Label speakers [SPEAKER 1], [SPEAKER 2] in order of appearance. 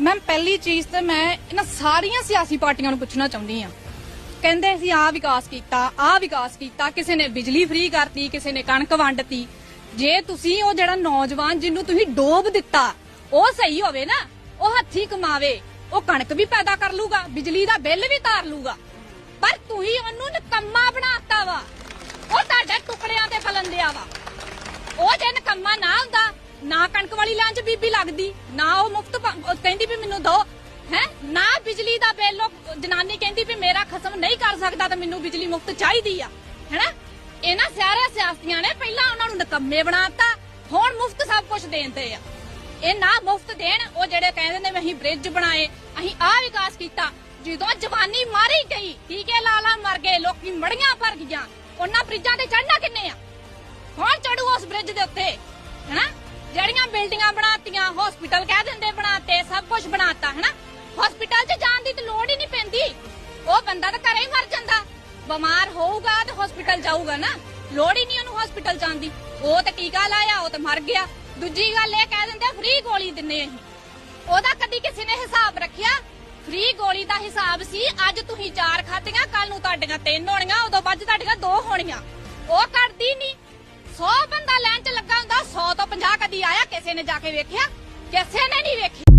[SPEAKER 1] ਮੈਂ ਪਹਿਲੀ ਚੀਜ਼ ਤੇ ਮੈਂ ਇਹਨਾਂ ਸਾਰੀਆਂ ਸਿਆਸੀ ਪਾਰਟੀਆਂ ਨੂੰ ਪੁੱਛਣਾ ਚਾਹੁੰਦੀ ਆ ਕਹਿੰਦੇ ਸੀ ਆ ਵਿਕਾਸ ਕੀਤਾ ਆ ਵਿਕਾਸ ਕੀਤਾ, ਕਿਸੇ ਨੇ ਬਿਜਲੀ ਫ੍ਰੀ ਕਰਤੀ, ਕਿਸੇ ਨੇ ਕਣਕ ਵੰਡਤੀ। ਜੇ ਤੁਸੀਂ ਉਹ ਜਿਹੜਾ ਨੌਜਵਾਨ ਜਿਹਨੂੰ ਤੁਸੀਂ ਡੋਬ ਦਿੱਤਾ, ਉਹ ਸਹੀ ਹੋਵੇ ਨਾ, ਉਹ ਹੱਥੀ ਕਮਾਵੇ, ਉਹ ਕਣਕ ਵੀ ਪੈਦਾ ਕਰ ਲੂਗਾ, ਬਿਜਲੀ ਦਾ ਬਿੱਲ ਵੀ ਤਾਰ ਲੂਗਾ। ਪਰ ਤੁਸੀਂ ਉਹਨੂੰ ਨਕੰਮਾ ਬਣਾਤਾ ਵਾ। ਉਹ ਤੁਹਾਡੇ ਟੁਕੜਿਆਂ ਤੇ ਫਲਣ ਦਿਆ ਵਾ। ਉਹ ਜੇ ਨਕੰਮਾ ਨਾ ਹੁੰਦਾ ਨਾ ਕਣਕ ਵਾਲੀ ਲਾਂ ਚ ਬੀਬੀ ਲੱਗਦੀ, ਨਾ ਉਹ ਮੁਫਤ ਕਹਿੰਦੀ ਵੀ ਮੈਨੂੰ ਦੋ, ਹੈ? ਨਾ ਬਿਜਲੀ ਦਾ ਬਿੱਲ, ਉਹ ਜਨਾਨੀ ਕਹਿੰਦੀ ਵੀ ਮੇਰਾ ਖਸਮ ਨਹੀਂ ਕਰ ਸਕਦਾ ਤਾਂ ਮੈਨੂੰ ਬਿਜਲੀ ਮੁਫਤ ਚਾਹੀਦੀ ਆ, ਹੈਨਾ? ਇਹਨਾਂ ਸਾਰੇ ਸਿਆਸਤੀਆਂ ਨੇ ਪਹਿਲਾਂ ਉਹਨਾਂ ਨੂੰ ਨਕੰਮੇ ਬਣਾਤਾ, ਹੁਣ ਮੁਫਤ ਸਭ ਕੁਝ ਦੇਣਦੇ ਆ। ਇਹ ਨਾ ਮੁਫਤ ਦੇਣ, ਉਹ ਜਿਹੜੇ ਕਹਿੰਦੇ ਨੇ ਅਸੀਂ ਬ੍ਰਿਜ ਬਣਾਏ, ਅਸੀਂ ਆਹ ਵਿਕਾਸ ਕੀਤਾ, ਜਦੋਂ ਜਵਾਨੀ ਮਾਰੀ ਗਈ, ਟੀਕੇ ਲਾ ਲਾ ਮਰ ਗਏ, ਲੋਕੀ ਮੜੀਆਂ ਭਰ ਗਈਆਂ, ਉਹਨਾਂ ਬ੍ਰਿਜਾਂ ਤੇ ਚੜਨਾ ਕਿੰਨੇ ਆ? ਹੁਣ ਚੜੂ ਉਸ ਬ੍ਰਿਜ ਹਸਪੀਟਲ ਕਹਿ ਦਿੰਦੇ ਬਣਾਤੇ, ਸਭ ਕੁਝ ਬਣਾਤਾ, ਹੈਨਾ? ਹਸਪੀਟਲ 'ਚ ਜਾਣ ਦੀ ਤਾਂ ਲੋੜ ਹੀ ਨਹੀਂ ਪੈਂਦੀ। ਉਹ ਬੰਦਾ ਤਾਂ ਘਰੇ ਹੀ ਮਰ ਜਾਂਦਾ। ਬਿਮਾਰ ਹੋਊਗਾ ਤੇ ਹਸਪੀਟਲ ਜਾਊਗਾ ਨਾ। ਲੋੜ ਹੀ ਨਹੀਂ ਉਹਨੂੰ ਹਸਪੀਟਲ ਜਾਣ ਦੀ। ਉਹ ਤੇ ਟੀਕਾ ਲਾਇਆ ਉਹ ਤੇ ਮਰ ਗਿਆ। ਦੂਜੀ ਗੱਲ ਇਹ ਕਹਿ ਦਿੰਦੇ ਫ੍ਰੀ ਗੋਲੀ ਦਿੰਨੇ ਅਸੀਂ। ਉਹਦਾ ਕਦੀ ਕਿਸੇ ਨੇ ਹਿਸਾਬ ਰੱਖਿਆ? ਫ੍ਰੀ ਗੋਲੀ ਦਾ ਹਿਸਾਬ ਸੀ, ਅੱਜ ਤੁਸੀਂ ਚਾਰ ਖਾਤੀਆਂ ਕੱਲ ਨੂੰ ਤੁਹਾਡੀਆਂ ਤਿੰਨ ਹੋਣੀਆਂ, ਉਦੋਂ ਬਾਅਦ ਤੁਹਾਡੀਆਂ ਦੋ ਹੋਣੀਆਂ। ਉਹ ਕਰਦੀ ਨਹੀਂ। 100 ਬੰਦਾ ਲੈਣ 'ਚ ਲੱਗਾ ਹੁੰਦਾ 100 ਤੋਂ 50 ਕਦੀ ਆਇਆ, ਕਿਸੇ ਨੇ ਜਾ ਕੇ ਵੇਖਿਆ? ਕਿਸੇ ਨੇ ਨਹੀਂ ਵੇਖੀ